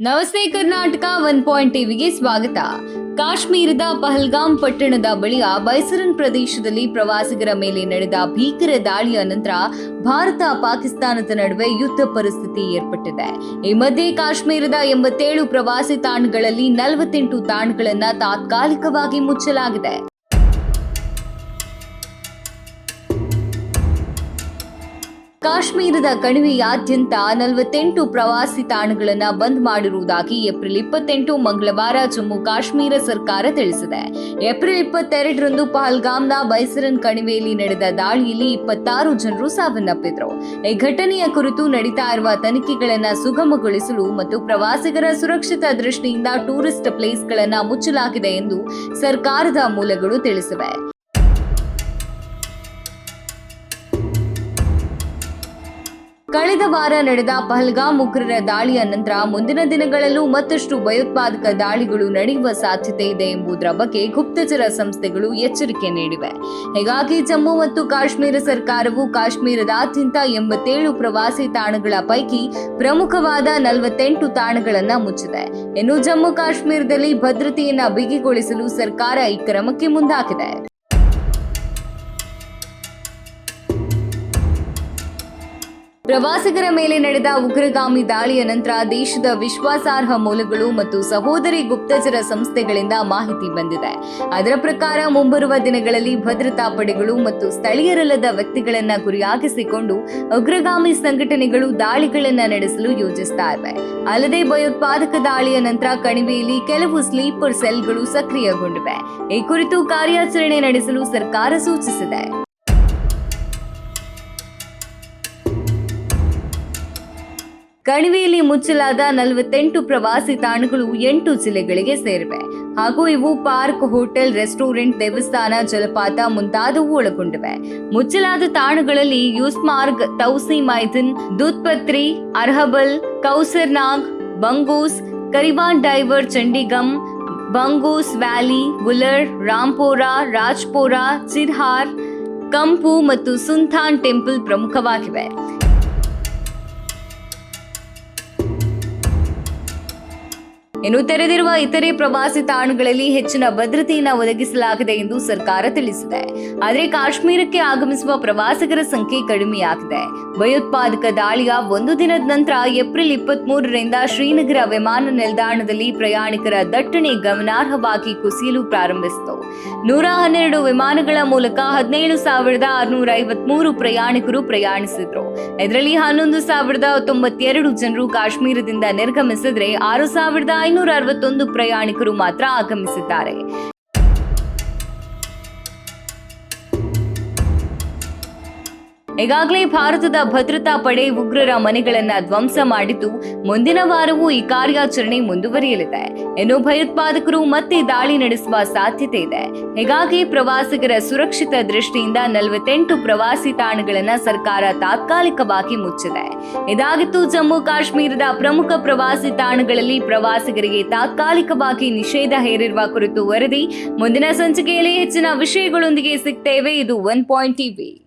ನಮಸ್ತೆ Karnataka one point ಟಿವಿಗೆ ಸ್ವಾಗತ. ಕಾಶ್ಮೀರದ ಪಹಲ್ಗಾಮ್ ಪಟ್ಟಣದ ಬಳಿಯ ಬೈಸರನ್ ಪ್ರದೇಶದಲ್ಲಿ ಪ್ರವಾಸಿಗರ ಮೇಲೆ ನಡೆದ ಭೀಕರ ದಾಳಿಯ ನಂತರ ಭಾರತ ಪಾಕಿಸ್ತಾನದ ನಡುವೆ ಯುದ್ಧ ಪರಿಸ್ಥಿತಿ ಏರ್ಪಟ್ಟಿದೆ. ಈ ಮಧ್ಯೆ ಕಾಶ್ಮೀರದ ಎಂಬತ್ತೇಳು ಪ್ರವಾಸಿ ತಾಣಗಳಲ್ಲಿ ನಲವತ್ತೆಂಟು ತಾಣಗಳನ್ನು ತಾತ್ಕಾಲಿಕವಾಗಿ ಮುಚ್ಚಲಾಗಿದೆ. ಕಾಶ್ಮೀರದ ಕಣಿವೆಯಾದ್ಯಂತ ನಲವತ್ತೆಂಟು ಪ್ರವಾಸಿ ತಾಣಗಳನ್ನು ಬಂದ್ ಮಾಡಿರುವುದಾಗಿ ಏಪ್ರಿಲ್ ಇಪ್ಪತ್ತೆಂಟು ಮಂಗಳವಾರ ಜಮ್ಮು ಕಾಶ್ಮೀರ ಸರ್ಕಾರ ತಿಳಿಸಿದೆ. ಏಪ್ರಿಲ್ ಇಪ್ಪತ್ತೆರಡರಂದು ಪಹಲ್ಗಾಮ್ನ ಬೈಸರನ್ ಕಣಿವೆಯಲ್ಲಿ ನಡೆದ ದಾಳಿಯಲ್ಲಿ ಇಪ್ಪತ್ತಾರು ಜನರು ಸಾವನ್ನಪ್ಪಿದ್ರು. ಈ ಘಟನೆಯ ಕುರಿತು ನಡೀತಾ ಇರುವ ತನಿಖೆಗಳನ್ನು ಸುಗಮಗೊಳಿಸಲು ಮತ್ತು ಪ್ರವಾಸಿಗರ ಸುರಕ್ಷತಾ ದೃಷ್ಟಿಯಿಂದ ಟೂರಿಸ್ಟ್ ಪ್ಲೇಸ್ಗಳನ್ನು ಮುಚ್ಚಲಾಗಿದೆ ಎಂದು ಸರ್ಕಾರದ ಮೂಲಗಳು ತಿಳಿಸಿವೆ. ಕಳೆದ ವಾರ ನಡೆದ ಪಹಲ್ಗಾಮ್ ಉಗ್ರರ ದಾಳಿಯ ನಂತರ ಮುಂದಿನ ದಿನಗಳಲ್ಲೂ ಮತ್ತಷ್ಟು ಭಯೋತ್ಪಾದಕ ದಾಳಿಗಳು ನಡೆಯುವ ಸಾಧ್ಯತೆ ಇದೆ ಎಂಬುದರ ಬಗ್ಗೆ ಗುಪ್ತಚರ ಸಂಸ್ಥೆಗಳು ಎಚ್ಚರಿಕೆ ನೀಡಿವೆ. ಹೀಗಾಗಿ ಜಮ್ಮು ಮತ್ತು ಕಾಶ್ಮೀರ ಸರ್ಕಾರವು ಕಾಶ್ಮೀರದಾದ್ಯಂತ ಎಂಬತ್ತೇಳು ಪ್ರವಾಸಿ ತಾಣಗಳ ಪೈಕಿ ಪ್ರಮುಖವಾದ ನಲವತ್ತೆಂಟು ತಾಣಗಳನ್ನು ಮುಚ್ಚಿದೆ. ಇನ್ನು ಜಮ್ಮು ಕಾಶ್ಮೀರದಲ್ಲಿ ಭದ್ರತೆಯನ್ನು ಬಿಗಿಗೊಳಿಸಲು ಸರ್ಕಾರ ಈ ಕ್ರಮಕ್ಕೆ ಮುಂದಾಗಿದೆ. ಪ್ರವಾಸಿಗರ ಮೇಲೆ ನಡೆದ ಉಗ್ರಗಾಮಿ ದಾಳಿಯ ನಂತರ ದೇಶದ ವಿಶ್ವಾಸಾರ್ಹ ಮೂಲಗಳು ಮತ್ತು ಸಹೋದರಿ ಗುಪ್ತಚರ ಸಂಸ್ಥೆಗಳಿಂದ ಮಾಹಿತಿ ಬಂದಿದೆ. ಅದರ ಪ್ರಕಾರ ಮುಂಬರುವ ದಿನಗಳಲ್ಲಿ ಭದ್ರತಾ ಪಡೆಗಳು ಮತ್ತು ಸ್ಥಳೀಯರಲ್ಲದ ವ್ಯಕ್ತಿಗಳನ್ನ ಗುರಿಯಾಗಿಸಿಕೊಂಡು ಉಗ್ರಗಾಮಿ ಸಂಘಟನೆಗಳು ದಾಳಿಗಳನ್ನ ನಡೆಸಲು ಯೋಜಿಸ್ತಾ ಇವೆ. ಅಲ್ಲದೆ ಭಯೋತ್ಪಾದಕ ದಾಳಿಯ ನಂತರ ಕಣಿವೆಯಲ್ಲಿ ಕೆಲವು ಸ್ಲೀಪರ್ ಸೆಲ್ಗಳು ಸಕ್ರಿಯಗೊಂಡಿವೆ. ಈ ಕುರಿತು ಕಾರ್ಯಾಚರಣೆ ನಡೆಸಲು ಸರ್ಕಾರ ಸೂಚಿಸಿದೆ. ಕಣಿವೆಯಲ್ಲಿ ಮುಚ್ಚಲಾದ ನಲವತ್ತೆಂಟು ಪ್ರವಾಸಿ ತಾಣಗಳು ಎಂಟು ಜಿಲ್ಲೆಗಳಿಗೆ ಸೇರಿವೆ. ಹಾಗೂ ಇವು ಪಾರ್ಕ್, ಹೋಟೆಲ್, ರೆಸ್ಟೋರೆಂಟ್, ದೇವಸ್ಥಾನ, ಜಲಪಾತ ಮುಂತಾದವು ಒಳಗೊಂಡಿವೆ. ಮುಚ್ಚಲಾದ ತಾಣಗಳಲ್ಲಿ ಯೂಸ್ಮಾರ್ಗ್, ತೌಸಿ ಮೈದನ್ ದೂತ್ಪತ್ರಿ, ಅರ್ಹಬಲ್, ಕೌಸರ್ನಾಗ್, ಬಂಗೂಸ್, ಕರಿವಾನ್ ಡೈವರ್, ಚಂಡಿಗಮ್, ಬಂಗೂಸ್ ವ್ಯಾಲಿ, ಗುಲರ್, ರಾಂಪೋರಾ, ರಾಜ್ಪೋರಾ ಚಿರ್ಹಾರ್ ಕಂಪು ಮತ್ತು ಸುಂಥಾನ್ ಟೆಂಪಲ್ ಪ್ರಮುಖವಾಗಿವೆ. ಇನ್ನು ತೆರೆದಿರುವ ಇತರೆ ಪ್ರವಾಸಿ ತಾಣಗಳಲ್ಲಿ ಹೆಚ್ಚಿನ ಭದ್ರತೆಯನ್ನು ಒದಗಿಸಲಾಗಿದೆ ಎಂದು ಸರ್ಕಾರ ತಿಳಿಸಿದೆ. ಆದರೆ ಕಾಶ್ಮೀರಕ್ಕೆ ಆಗಮಿಸುವ ಪ್ರವಾಸಿಗರ ಸಂಖ್ಯೆ ಕಡಿಮೆಯಾಗಿದೆ. ಭಯೋತ್ಪಾದಕ ದಾಳಿಯ ಒಂದು ದಿನದ ನಂತರ ಏಪ್ರಿಲ್ ಇಪ್ಪತ್ತ್ ಮೂರರಿಂದ ಶ್ರೀನಗರ ವಿಮಾನ ನಿಲ್ದಾಣದಲ್ಲಿ ಪ್ರಯಾಣಿಕರ ದಟ್ಟಣೆ ಗಮನಾರ್ಹವಾಗಿ ಕುಸಿಯಲು ಪ್ರಾರಂಭಿಸಿತು. ನೂರ ಹನ್ನೆರಡು ವಿಮಾನಗಳ ಮೂಲಕ ಹದಿನೇಳು ಸಾವಿರದ ಆರುನೂರ ಐವತ್ಮೂರು ಪ್ರಯಾಣಿಕರು ಪ್ರಯಾಣಿಸಿದ್ರು. ಇದರಲ್ಲಿ ಹನ್ನೊಂದು ಸಾವಿರದ ತೊಂಬತ್ತೆರಡು ಜನರು ಕಾಶ್ಮೀರದಿಂದ ನಿರ್ಗಮಿಸಿದ್ರೆ ಆರು ಸಾವಿರದ ಐನೂರ ಅರವತ್ತೊಂದು ಪ್ರಯಾಣಿಕರು ಮಾತ್ರ ಆಗಮಿಸಿದ್ದಾರೆ. ಈಗಾಗಲೇ ಭಾರತದ ಭದ್ರತಾ ಪಡೆ ಉಗ್ರರ ಮನೆಗಳನ್ನ ಧ್ವಂಸ ಮಾಡಿದ್ದು ಮುಂದಿನ ವಾರವೂ ಈ ಕಾರ್ಯಾಚರಣೆ ಮುಂದುವರಿಯಲಿದೆ. ಇನ್ನು ಭಯೋತ್ಪಾದಕರು ಮತ್ತೆ ದಾಳಿ ನಡೆಸುವ ಸಾಧ್ಯತೆ ಇದೆ. ಹೀಗಾಗಿ ಪ್ರವಾಸಿಗರ ಸುರಕ್ಷಿತ ದೃಷ್ಟಿಯಿಂದ ನಲವತ್ತೆಂಟು ಪ್ರವಾಸಿ ತಾಣಗಳನ್ನ ಸರ್ಕಾರ ತಾತ್ಕಾಲಿಕವಾಗಿ ಮುಚ್ಚಿದೆ. ಇದಾಗಿತ್ತು ಜಮ್ಮು ಕಾಶ್ಮೀರದ ಪ್ರಮುಖ ಪ್ರವಾಸಿ ತಾಣಗಳಲ್ಲಿ ಪ್ರವಾಸಿಗರಿಗೆ ತಾತ್ಕಾಲಿಕವಾಗಿ ನಿಷೇಧ ಹೇರಿರುವ ಕುರಿತು ವರದಿ. ಮುಂದಿನ ಸಂಚಿಕೆಯಲ್ಲಿ ಹೆಚ್ಚಿನ ವಿಷಯಗಳೊಂದಿಗೆ ಸಿಗ್ತೇವೆ. ಇದು ಒನ್ ಪಾಯಿಂಟ್ ಟಿವಿ.